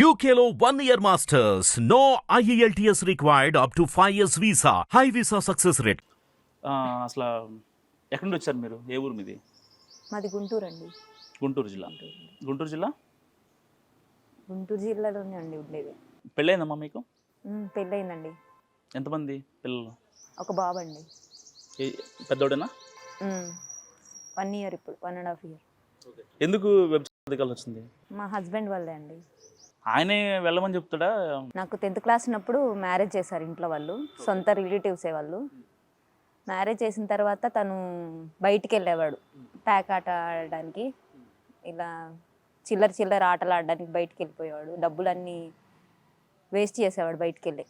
Year masters. No E IELTS required up to 5 years visa. High visa success rate. ఆ, అసలు ఎక్కడి నుండి వచ్చారు మీరు? ఏ ఊరు మీది? మాది గుంటూరు అండి. గుంటూరు జిల్లా. గుంటూరు జిల్లా? గుంటూరు జిల్లాలోనే అండి ఉండేది. పెళ్ళయిందమ్మా మీకు? ఉమ్, పెళ్ళయిందండి ఎంతమంది పిల్లలు? ఒక బాబు అండి పెద్దోడేనా? వన్ ఇయర్ ఇప్పుడు వన్ అండ్ హాఫ్ ఇయర్ ఎందుకు వెబ్సైట్ వచ్చింది? మా హస్బెండ్ వాళ్ళే అండి. ఆయనే వెళ్ళమని చెప్తాడా? నాకు టెన్త్ క్లాస్ ఉన్నప్పుడు మ్యారేజ్ చేశారు ఇంట్లో వాళ్ళు సొంత రిలేటివ్సే వాళ్ళు. మ్యారేజ్ చేసిన తర్వాత తను బయటికి వెళ్ళేవాడు ప్యాక్ ఆట ఆడడానికి ఇలా చిల్లర చిల్లర ఆటలు ఆడడానికి బయటికి వెళ్ళిపోయేవాడు డబ్బులన్నీ వేస్ట్ చేసేవాడు బయటికి వెళ్ళి.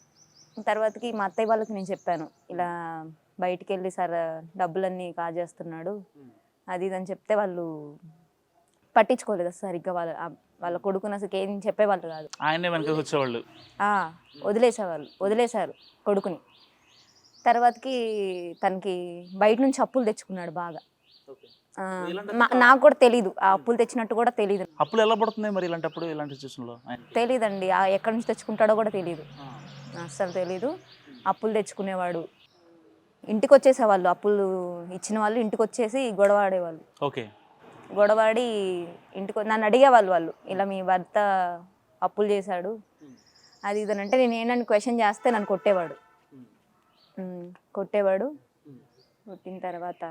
తర్వాతకి మా అత్తయ్య వాళ్ళకి నేను చెప్పాను ఇలా బయటికి వెళ్ళి సార్ డబ్బులన్నీ కాజేస్తున్నాడు అది ఇది అని చెప్తే వాళ్ళు పట్టించుకోలేదు సరిగ్గా వాళ్ళు వాళ్ళ కొడుకుని అసలు ఏం చెప్పేవాళ్ళు కాదు. ఆయనే వెనక వచ్చేవాళ్ళు వదిలేసేవాళ్ళు వదిలేశారు కొడుకుని. తర్వాతకి తనకి బయట నుంచి అప్పులు తెచ్చుకున్నాడు బాగా. నాకు కూడా తెలీదు ఆ అప్పులు తెచ్చినట్టు కూడా తెలీదు. అప్పుడు ఎలా పడుతుంది మరి ఇలాంటప్పుడు ఇలాంటి సిచ్యువేషన్లో? ఆ ఎక్కడి నుంచి తెచ్చుకుంటాడో కూడా తెలీదు. అస్సలు తెలీదు. అప్పులు తెచ్చుకునేవాడు. ఇంటికి వచ్చేసేవాళ్ళు అప్పులు ఇచ్చిన వాళ్ళు ఇంటికి వచ్చేసి గొడవ ఆడేవాళ్ళు. ఓకే. గొడవాడి ఇంటికి నన్ను అడిగేవాళ్ళు వాళ్ళు. ఇలా మీ భర్త అప్పులు చేశాడు. అది ఇది అని అంటే నేను ఏంటని క్వశ్చన్ చేస్తే నన్ను కొట్టేవాడు. కొట్టేవాడు. కొట్టిన తర్వాత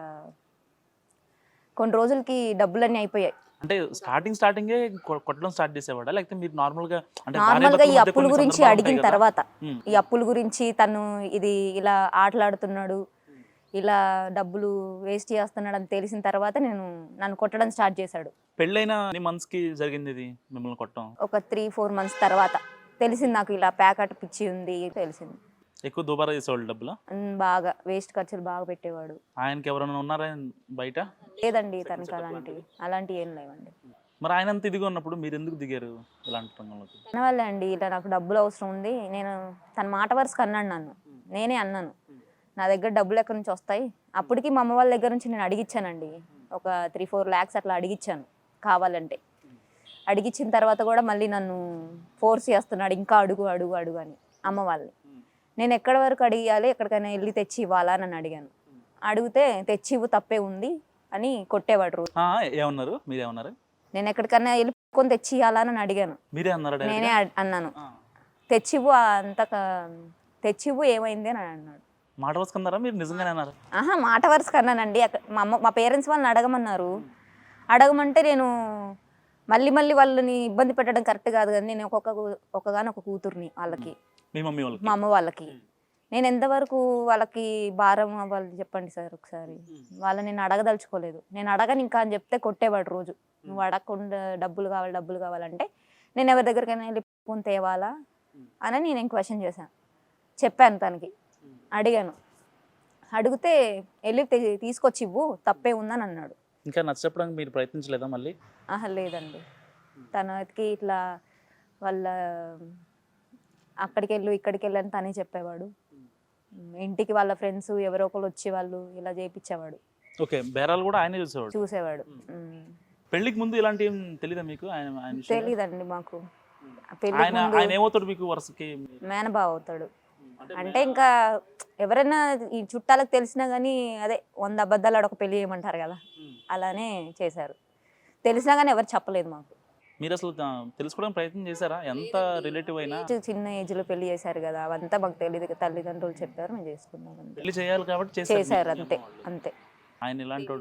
కొన్ని రోజులకి డబ్బులన్నీ అయిపోయాయి. అంటే స్టార్టింగ్ స్టార్టింగే కొట్టడం స్టార్ట్ చేసేవాడా? లేకపోతే మీరు నార్మల్గా నార్మల్గా ఈ అప్పుల గురించి అడిగిన. తర్వాత. ఈ అప్పుల గురించి తను ఇది ఇలా ఆటలాడుతున్నాడు. ఇలా డబ్బులు వేస్ట్ చేస్తున్నాడు అని తెలిసిన తర్వాత నేను నన్ను కొట్టడం స్టార్ట్ చేశాడు. పెళ్ళైన మంత్స్కి జరిగింది ఇది మిమ్మల్ని కొట్టడం? ఒక త్రీ ఫోర్ మంత్స్ తర్వాత. తెలిసింది నాకు ఇలా ప్యాకెట్ పిచ్చి ఉంది తెలిసింది. ఎక్కువ దుబారా చేసేవాళ్ళు డబ్బులు? ఉమ్, బాగా వేస్ట్ ఖర్చులు బాగా పెట్టేవాడు. ఆయనకి ఎవరైనా ఉన్నారా బయట? లేదండి తనకి అలాంటివి అలాంటివి ఏం లేవండి. మరి ఆయన అంత ఇదిగా ఉన్నప్పుడు మీరు ఎందుకు దిగారు ఇలాంటి రంగంలోకి? తన వల్లే అండి ఇలా నాకు డబ్బులు అవసరం ఉంది. నేను తన మాట వరుసకు అన్నాడు నన్ను. నేనే అన్నాను. నా దగ్గర డబ్బులు ఎక్కడి నుంచి వస్తాయి? అప్పటికి మా అమ్మ వాళ్ళ దగ్గర నుంచి నేను అడిగిచ్చానండి. ఒక త్రీ ఫోర్ ల్యాక్స్ అట్లా అడిగిచ్చాను కావాలంటే. అడిగిచ్చిన తర్వాత కూడా మళ్ళీ నన్ను ఫోర్స్ చేస్తున్నాడు ఇంకా అడుగు అడుగు అడుగు అని అమ్మ వాళ్ళని. నేను ఎక్కడి వరకు అడిగాలి ఎక్కడికైనా వెళ్ళి తెచ్చి ఇవ్వాలా అని అడిగాను. అడిగితే తెచ్చి ఇవ్వు తప్పే ఉంది అని కొట్టేవాడు రోజు. ఏమన్నారు? మీరేమన్నారు? నేను ఎక్కడికైనా వెళ్ళిపోని తెచ్చి ఇవ్వాలా అని అడిగాను. మీరే అన్నారా direct నేనే అన్నాను. తెచ్చివ్వు అంత తెచ్చివ్వు ఏమైంది అని అన్నాడు. మాట వసుకున్నారా మీరు? నిజంగానే అన్నారు. ఆహా మాట వరుసకు అన్నానండి అక్క- మా అమ్మ మా పేరెంట్స్ వాళ్ళని అడగమన్నారు. అడగమంటే నేను మళ్ళీ మళ్ళీ వాళ్ళని ఇబ్బంది పెట్టడం కరెక్ట్ కాదు కదా నేను ఒక్కొక్క ఒకగాని ఒక కూతుర్ని వాళ్ళకి. మీ. మమ్మీ వాళ్ళకి? మా అమ్మ వాళ్ళకి. నేను ఎంతవరకు వాళ్ళకి భారం అవ్వాలి చెప్పండి సార్ ఒకసారి. వాళ్ళని నేను అడగదలుచుకోలేదు. నేను అడగను ఇంకా అని చెప్తే కొట్టేవాడు రోజు. నువ్వు అడగకుండా డబ్బులు కావాలి డబ్బులు కావాలంటే నేను ఎవరి దగ్గరికైనా వెళ్ళి ఫోన్ తేవాలా అని నేను క్వశ్చన్ చేశాను చెప్పాను తనకి. అడిగాను. అడిగితే వెళ్ళి తీసుకొచ్చి ఇవ్వు తప్పే ఉందని అన్నాడు ఇంకా నచ్చ చెప్పడానికి మీరు ప్రయత్నించలేదా మళ్ళీ? ఆహా లేదండి. తనకి ఇట్లా వాళ్ళ అక్కడికి వెళ్ళు ఇక్కడికి వెళ్ళు అని తనే చెప్పేవాడు. ఇంటికి వాళ్ళ ఫ్రెండ్స్ ఎవరో ఒకరు వచ్చి వాళ్ళు ఇలా చేయించేవాడు ఓకే బేరాలు కూడా ఆయనే చూసేవాడు? చూసేవాడు. పెళ్ళికి ముందు ఇలాంటి ఏం తెలీదా మీకు? ఆయన ఆయన? తెలీదండి మాకు. ఆయన ఆయన ఏమవుతాడు మీకు వరుసకి? మేనబావ అవుతాడు. అంటే ఇంకా ఎవరైనా ఈ చుట్టాలకు తెలిసినా కానీ అదే వంద అబద్ధాలు ఆడ ఒక పెళ్ళి చేయమంటారు కదా అలానే చేశారు. తెలిసినా కానీ ఎవరు చెప్పలేదు మాకు. మీరు అసలు తెలుసుకోవడానికి ప్రయత్నం చేశారా? ఎంత రిలేటివ్ అయినా? చిన్న ఏజ్లో పెళ్ళి చేశారు కదా అవంతా మాకు తెలియదు తల్లిదండ్రులు చెప్పారు మేము చేసుకున్నాం పెళ్ళి చేయాలి కాబట్టి చేశారు. చేశారు అంతే అంతే. ఆయన ఇలాంటి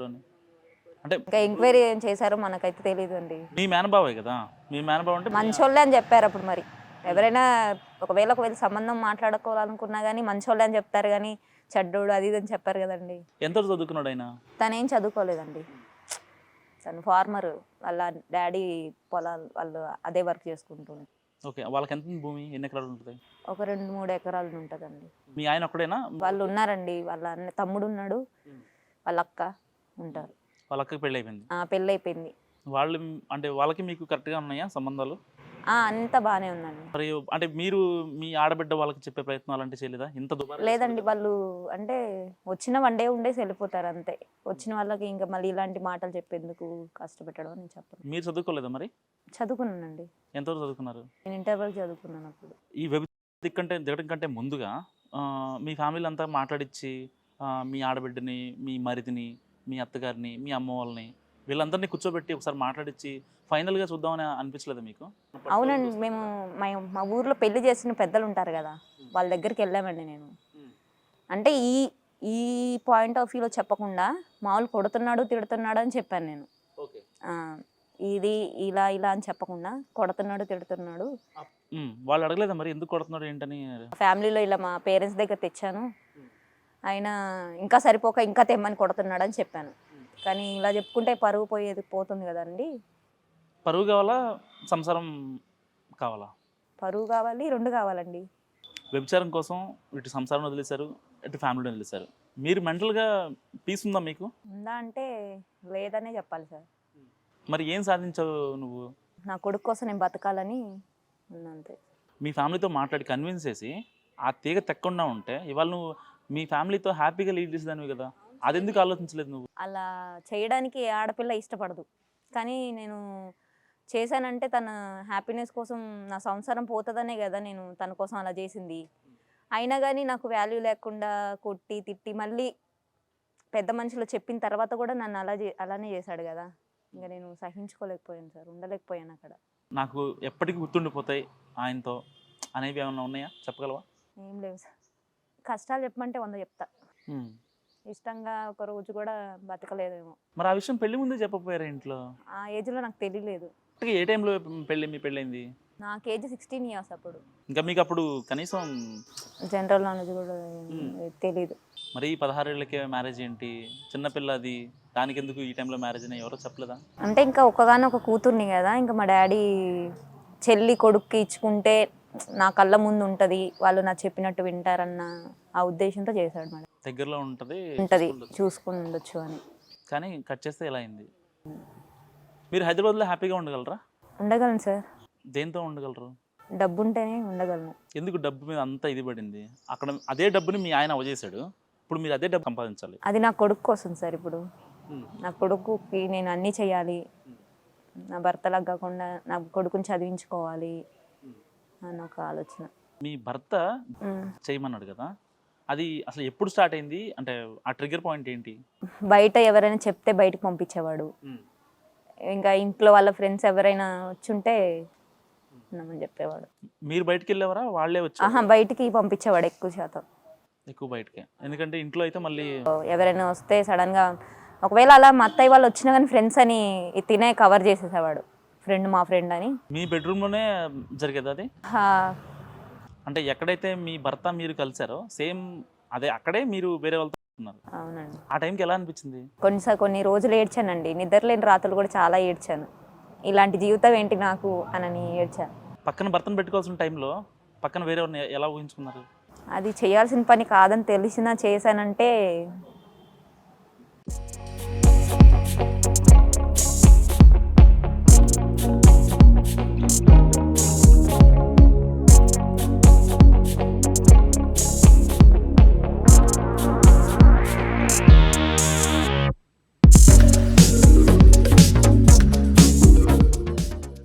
అంటే ఇంకా ఎంక్వైరీ ఏం చేశారో మనకైతే తెలియదు అండి మీ మేనబావే కదా? మీ మేనబావ అంటే మంచోళ్ళే అని చెప్పారు అప్పుడు మరి. ఎవరైనా ఒకవేళ ఒకవేళ సంబంధం మాట్లాడుకోవాలనుకున్నా కానీ మంచోళ్ళే అని చెప్తారు కానీ చెడ్డోడు అది ఇది అని చెప్పారు కదండి. ఎంత చదువుకున్నాడు ఆయన? తనేం చదువుకోలేదండి. తను ఫార్మర్ వాళ్ళ డాడీ పొలాలు వాళ్ళు అదే వర్క్ చేసుకుంటుంది ఓకే వాళ్ళకి ఎంత భూమి? ఎన్ని ఎకరాలు ఉంటుంది? ఒక రెండు మూడు ఎకరాలు ఉంటుందండి. మీ ఆయన ఒక్కడేనా? వాళ్ళు ఉన్నారండి వాళ్ళ అన్న తమ్ముడు ఉన్నాడు వాళ్ళ అక్క ఉంటారు. వాళ్ళ అక్కకి పెళ్ళి అయిపోయింది ఆ పెళ్ళి అయిపోయింది వాళ్ళు అంటే వాళ్ళకి మీకు కరెక్ట్గా ఉన్నాయా సంబంధాలు? అంతా బాగానే ఉందండి. మరి అంటే మీరు మీ ఆడబిడ్డ వాళ్ళకి చెప్పే ప్రయత్నం అలాంటివి చేయలేదా? ఇంత దుబారా లేదండి వాళ్ళు అంటే వచ్చిన వన్ డే ఉండేసి వెళ్ళిపోతారు అంతే. వచ్చిన వాళ్ళకి ఇంకా మళ్ళీ ఇలాంటి మాటలు చెప్పేందుకు కష్టపెట్టడం అని చెప్పను. మీరు చదువుకోలేదా మరి? చదువుకున్నానండి. ఎంతవరకు చదువుకున్నారు? నేను ఇంటర్వెల్ చదువుకున్నాను అప్పుడు. ఈ వెబ్ దిక్కంటే దిగడం కంటే ముందుగా ఆ, మీ ఫ్యామిలీ అంతా మాట్లాడిచ్చి ఆ, మీ ఆడబిడ్డని మీ మరిదిని మీ అత్తగారిని మీ అమ్మ వాళ్ళని వీళ్ళందరినీ కూర్చోబెట్టి ఒకసారి మాట్లాడిచ్చి ఫైనల్గా చూద్దామని అనిపించలేదు మీకు? అవునండి మేము మా ఊర్లో పెళ్ళి చేసిన పెద్దలు ఉంటారు కదా వాళ్ళ దగ్గరికి వెళ్ళామండి నేను. అంటే ఈ ఈ పాయింట్ ఆఫ్ వ్యూలో చెప్పకుండా మామూలు కొడుతున్నాడు తిడుతున్నాడు అని చెప్పాను నేను. ఇది ఇలా ఇలా అని చెప్పకుండా కొడుతున్నాడు తిడుతున్నాడు. వాళ్ళు అడగలేదా మరి ఎందుకు కొడుతున్నాడు ఏంటని? ఫ్యామిలీలో ఇలా మా పేరెంట్స్ దగ్గర తెచ్చాను. ఆయన ఇంకా సరిపోక ఇంకా తెమ్మని కొడుతున్నాడు అని చెప్పాను. కానీ ఇలా చెప్పుకుంటే పరువు పోయేది పోతుంది కదండి. పరువు కావాలా? సంసారం కావాలా? పరువు కావాలి రెండు కావాలండి. వ్యభిచారం కోసం ఇటు సంసారం వదిలేశారు ఇటు ఫ్యామిలీని వదిలేశారు. మీరు మెంటల్గా పీస్ ఉందా మీకు? ఉందా అంటే లేదనే చెప్పాలి సార్. మరి ఏం సాధించావు నువ్వు? నా కొడుకు కోసం నేను బతకాలని ఉన్నా అంతే. మీ ఫ్యామిలీతో మాట్లాడి కన్విన్స్ చేసి ఆ తీగ తెక్కకుండా ఉంటే ఇవాళ నువ్వు మీ ఫ్యామిలీతో హ్యాపీగా లీడ్ చేసేదానివి కదా. అది ఎందుకు ఆలోచించలేదు నువ్వు? అలా చేయడానికి ఏ ఆడపిల్ల ఇష్టపడదు. కానీ నేను చేశానంటే తన హ్యాపీనెస్ కోసం నా సంసారం పోతుందనే కదా నేను తన కోసం అలా చేసింది. అయినా కానీ నాకు వాల్యూ లేకుండా కొట్టి తిట్టి మళ్ళీ పెద్ద మనుషులు చెప్పిన తర్వాత కూడా నన్ను అలా చే అలానే చేశాడు కదా. ఇంకా నేను సహించుకోలేకపోయాను సార్ ఉండలేకపోయాను అక్కడ. నాకు ఎప్పటికీ గుర్తుండిపోతాయి ఆయనతో అనేవి ఏమైనా ఉన్నాయా? చెప్పగలవా? ఏం లేవు సార్. కష్టాలు చెప్పమంటే వంద చెప్తా. ఇష్టంగా ఒక రోజు కూడా బతకలేదేమో. మరి ఆ విషయం పెళ్ళి ముందే చెప్పపోయారా ఇంట్లో? ఆ ఏజ్లో నాకు తెలియలేదు ఏ టైంలో పెళ్ళి మీ పెళ్ళైంది? నాకు ఏజ్ సిక్స్టీన్ ఇయర్స్ అప్పుడు. ఇంకా మీకు అప్పుడు కనీసం జనరల్ నాలెడ్జ్ కూడా. తెలీదు. మరి పదహారేళ్ళకే మ్యారేజ్ ఏంటి? చిన్నపిల్ల అది దానికి ఎందుకు ఈ టైంలో మ్యారేజ్ అని ఎవరో చెప్పలేదా? అంటే ఇంకా ఒక్కగానో ఒక కూతుర్ని కదా ఇంకా మా డాడీ చెల్లి కొడుక్కి ఇచ్చుకుంటే నా కళ్ళ ముందు ఉంటుంది వాళ్ళు నా చెప్పినట్టు వింటారన్న ఆ ఉద్దేశంతో చేశాడు మేడం. దగ్గరలో ఉంటుంది ఉంటుంది చూసుకుని ఉండొచ్చు. అని. కానీ కట్ చేస్తే ఎలా అయింది? మీరు హైదరాబాద్లో హ్యాపీగా ఉండగలరా? ఉండగలను సార్. దేంతో ఉండగలరు? డబ్బు ఉంటేనే ఉండగలను. ఎందుకు డబ్బు మీద అంత ఇది పడింది? అక్కడ అదే డబ్బుని మీ ఆయన అవజేశాడు ఇప్పుడు మీరు అదే డబ్బు సంపాదించాలి. అది నా కొడుకు కోసం సార్ ఇప్పుడు. నా కొడుకుకి నేను అన్నీ చేయాలి. నా భర్తలకు కాకుండా నా కొడుకుని చదివించుకోవాలి అన్న ఒక ఆలోచన. మీ భర్త. చేయమన్నాడు కదా? అది అసలు ఎప్పుడు స్టార్ట్ అయింది? అంటే ఆ ట్రిగ్గర్ పాయింట్ ఏంటి? బయట ఎవరైనా చెప్తే బయటకు పంపించేవాడు. ఇంకా ఇంట్లో వాళ్ళ ఫ్రెండ్స్ ఎవరైనా వచ్చుంటే నమ్మని చెప్పేవాడు. మీరు బయటికి వెళ్ళేవారా? వాళ్ళే వచ్చి ఆహా బయటికి పంపించేవాడు ఎక్కువ శాతం. ఎక్కువ బయటకే. ఎందుకంటే ఇంట్లో అయితే మళ్ళీ ఎవరైనా వస్తే సడన్గా ఒకవేళ అలా మా అత్తయ్య వాళ్ళు వచ్చినా కానీ ఫ్రెండ్స్ అని తినే కవర్ చేసేసేవాడు. ఫ్రెండ్ మా ఫ్రెండ్ అని. మీ బెడ్రూమ్లోనే జరిగేది అది? అంటే ఎక్కడైతే మీ భర్త మీరు కలిసారో సేమ్ అదే అక్కడే మీరు వేరే వాళ్ళతో అవునండి. ఆ టైంకి ఎలా అనిపించింది? కొన్నిసార్లు కొన్ని రోజులు ఏడ్చానండి. నిద్రలేని రాత్రులు కూడా చాలా ఏడ్చాను. ఇలాంటి జీవితం ఏంటి నాకు అనని ఏడ్చాను పక్కన భర్తను పెట్టుకోవాల్సిన టైంలో పక్కన వేరే వాళ్ళని ఎలా ఊహించుకున్నారు? అది చేయాల్సిన పని కాదని తెలిసినా చేశానంటే